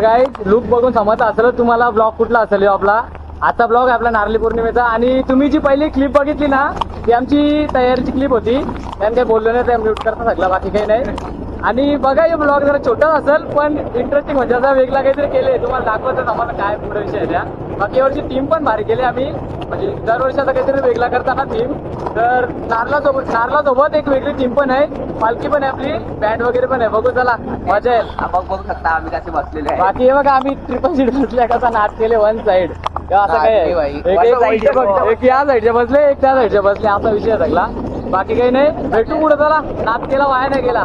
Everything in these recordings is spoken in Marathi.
काय लुक बघून समजत असेल तुम्हाला ब्लॉग कुठला असेल आपला. आजचा ब्लॉग आपला नारली पौर्णिमेचा. आणि तुम्ही जी पहिली क्लिप बघितली ना ती आमची तयारीची क्लिप होती. त्याने काही बोललो नाही त्या म्यूट करता सगळं बाकी काही नाही. आणि बघा हे ब्लॉग जरा छोटा असेल पण इंटरेस्टिंग म्हणजे असं वेगळा काहीतरी केले तुम्हाला दाखवतच आम्हाला काय पुढे विषय आहे त्या. बाकी यावर्षी टीम पण भारी केली आम्ही. म्हणजे दरवर्षी आता काहीतरी वेगळा करताना टीम तर नारला सोबत नारला सोबत एक वेगळी टीम पण आहे. पालखी पण आहे आपली. बँड वगैरे पण आहे. बघू चला. मजा येईल. बघ बघू शकता आम्ही कसे बसलेले आहे बाकी हे बघा आम्ही ट्रिपल सीट बसले. कसा नाच केले वन साइड असं काय. एक- या साईडचे बसले एक त्या साईडचे बसले. असा विषय सगळा. बाकी काही नाही. भेटू पुढे चला. नाच केला वाया नाही गेला.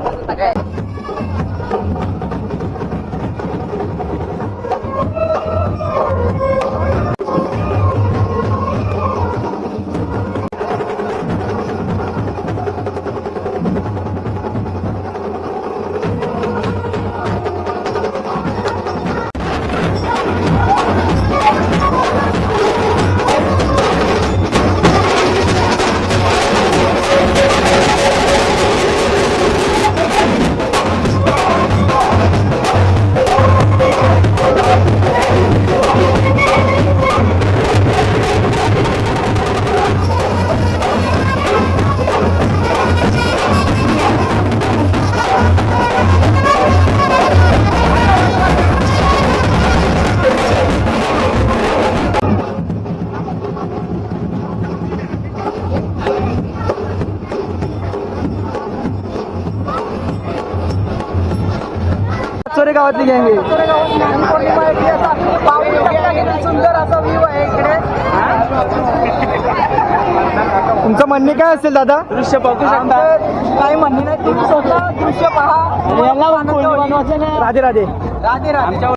गावातली गँग आहे सुंदर असा व्ह्यू आहे इकडे तुमचं म्हणणे काय असेल दादा? दृश्य बघू आमचं काही म्हणणे नाही तुम्ही स्वतः दृश्य पहा. राधे राधे. राधे राधे.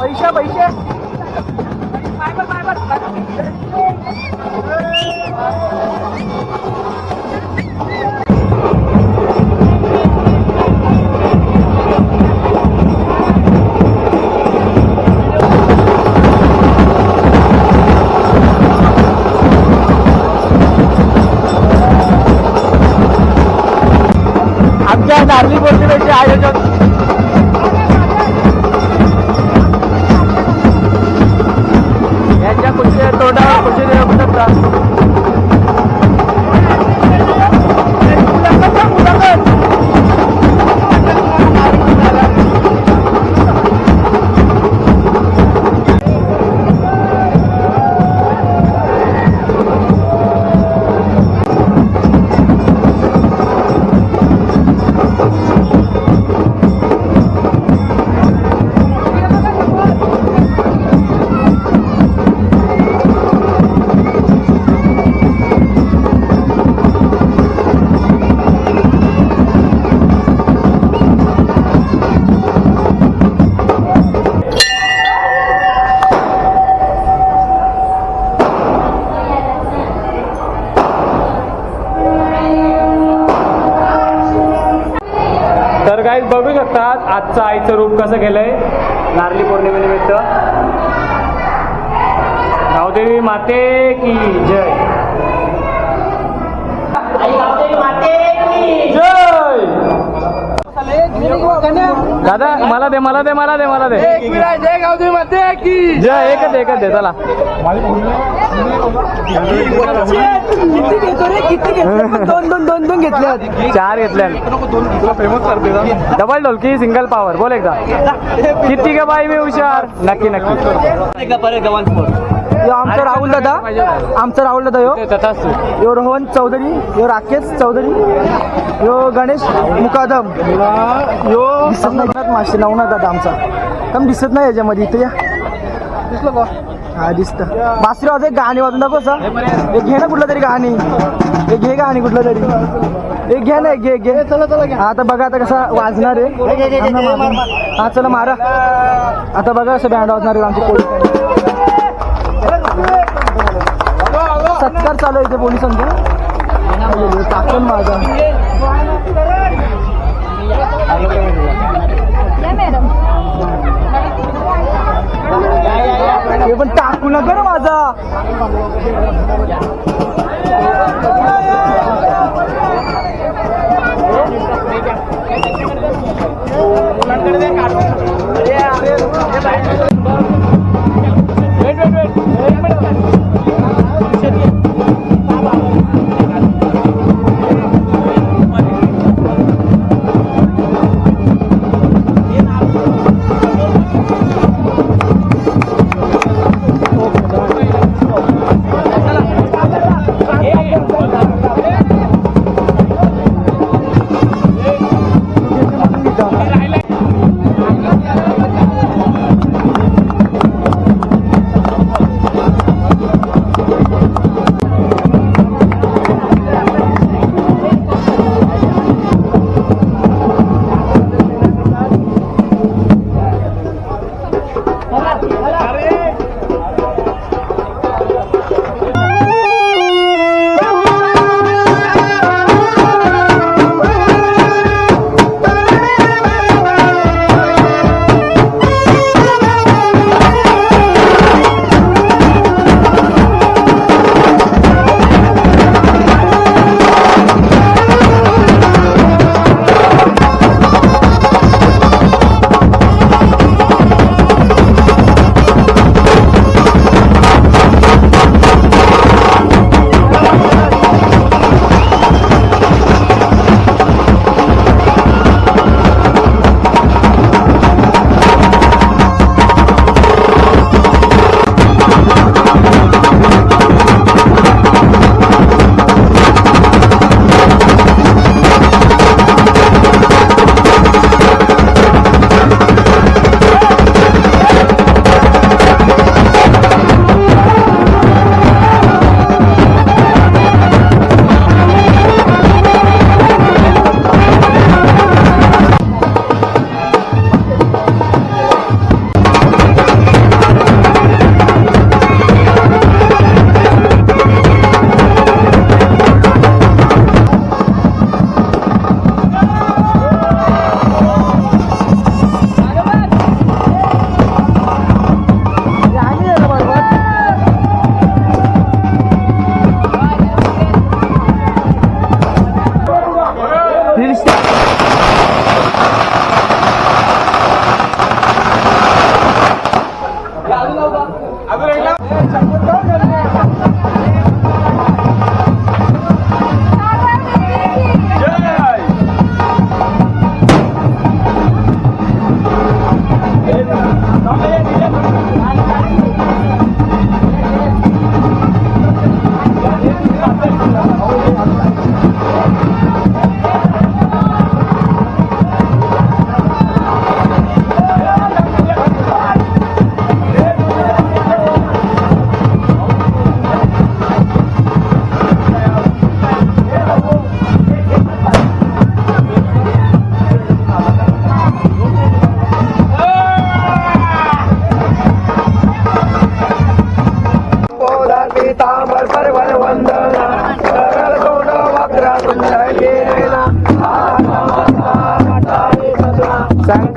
पैसे पैसे आमच्या नारळी पौर्णिमेचे आयोजक यांच्या खुशी तोंडावर खुशी गाईज बघू शकतात. आजचं आईचं रूप कसं केलंय नारली पौर्णिमेनिमित्त. गावदेवी माते की जय जय दादा मला दे मला दे मला दे मला दे. जय गावदेवी माते की. जय एकच एकच दे चला. किती घेतो रे किती घेतले दोन दोन दोन दोन घेतले चार घेतल्या. डबल ढोलकी सिंगल पॉवर बोल एकदा. किती का बाई मी हुशार. नक्की नक्की. यो आमचा राहुल दादा. आमचा राहुल दादा यो. यो रोहन चौधरी यो राकेश चौधरी यो गणेश मुकादम. यो दिसत नाही मासे नवना दादा आमचा. कम दिसत नाही याच्यामध्ये इथे या. दिसलं का हा दिसत. बासरीवाज एक गाणी वाजून दाखव सा एक घे ना कुठलं तरी गाणी. एक घे गाणी कुठलं तरी. एक घे ना एक घे एक घे. चला चला आता बघा आता कसा वाजणार आहे. हा चला मारा. आता बघा असं बँड वाजणार आहे आमची पोलीस. सत्कार चालू आहे इथे पोलिसांचा. टाकून माझा हे पण टाकू नका ना माझा.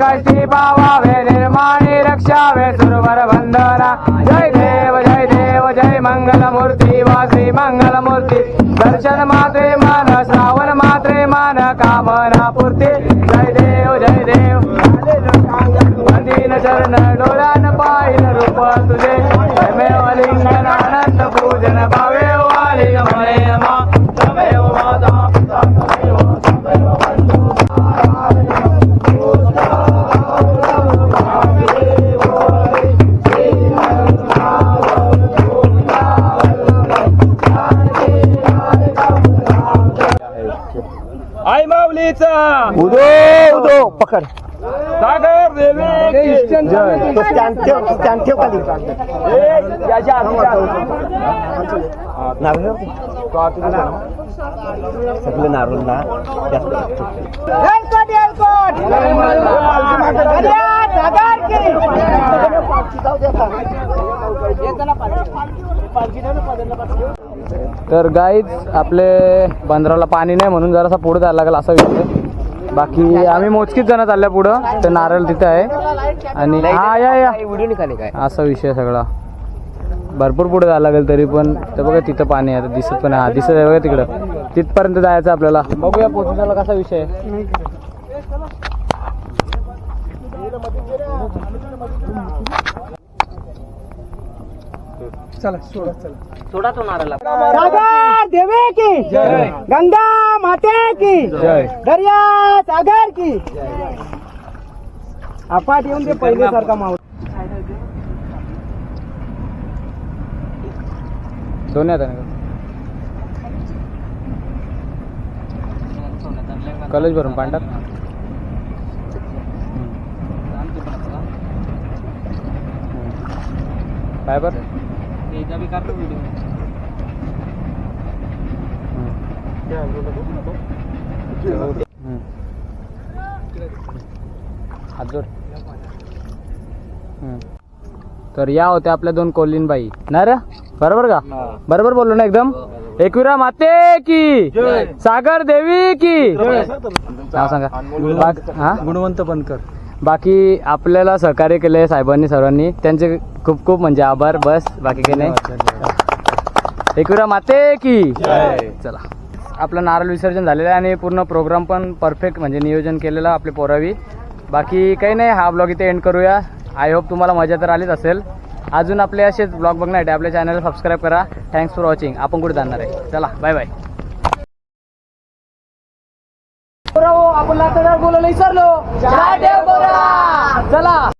கட்டி பாவாவே माऊलीचा उदो उदो पकड. सागर देवी तो स्टँड ठेव स्टँड ठेव खाली. नारळ सगळे नारळ ना एलकोट अरे सागर की तर गाईच आपले बंदराला पाणी नाही म्हणून जरासा पुढे जायला लागेल असा विषय. बाकी आम्ही मोजकीच जण चालल्या पुढं. तर नारळ तिथं आहे. आणि हा या या. असा विषय सगळा. भरपूर पुढे जायला लागेल तरी पण. तर बघा तिथं पाणी आहे आता दिसत पण हा दिसत आहे बघा तिकडं. तिथपर्यंत जायचं आपल्याला. बघूया पोहोचण्याला कसा विषय आहे. सागर देवे की जय. गंगा माते की जय. दर्या सागर की. येऊन ते पहिले सारखा माहोल. दोन्ही आता कॉलेज भरून पांढर. काय बर? हात जोड. हम्म. तर या होत्या आपल्या दोन कोलीनबाई ना रे? बरोबर का? बरोबर बोललो ना एकदम? एकविरा माते की? सागर देवी की? नाव सांगा. हा? गुणवंत बनकर. बाकी आपल्याला सहकार्य केले साहेबांनी सर्वांनी. त्यांचे खूप खूप म्हणजे आभार बस. बाकी काही नाही. एकविरा माते की? चला. आपलं नारळ विसर्जन झालेलं आहे आणि पूर्ण प्रोग्राम पण परफेक्ट म्हणजे नियोजन केलेलं आपले पोरावी. बाकी काही नाही हा ब्लॉग इथे एंड करूया. आय होप तुम्हाला मजा तर आलीच असेल. अजून आपले असेच ब्लॉग बघण्यासाठी आपल्या चॅनल सबस्क्राईब करा. थँक्स फॉर वॉचिंग आपण कुठे जाणार आहे? चला बाय बाय आपण बोलायला विसरलो. चला.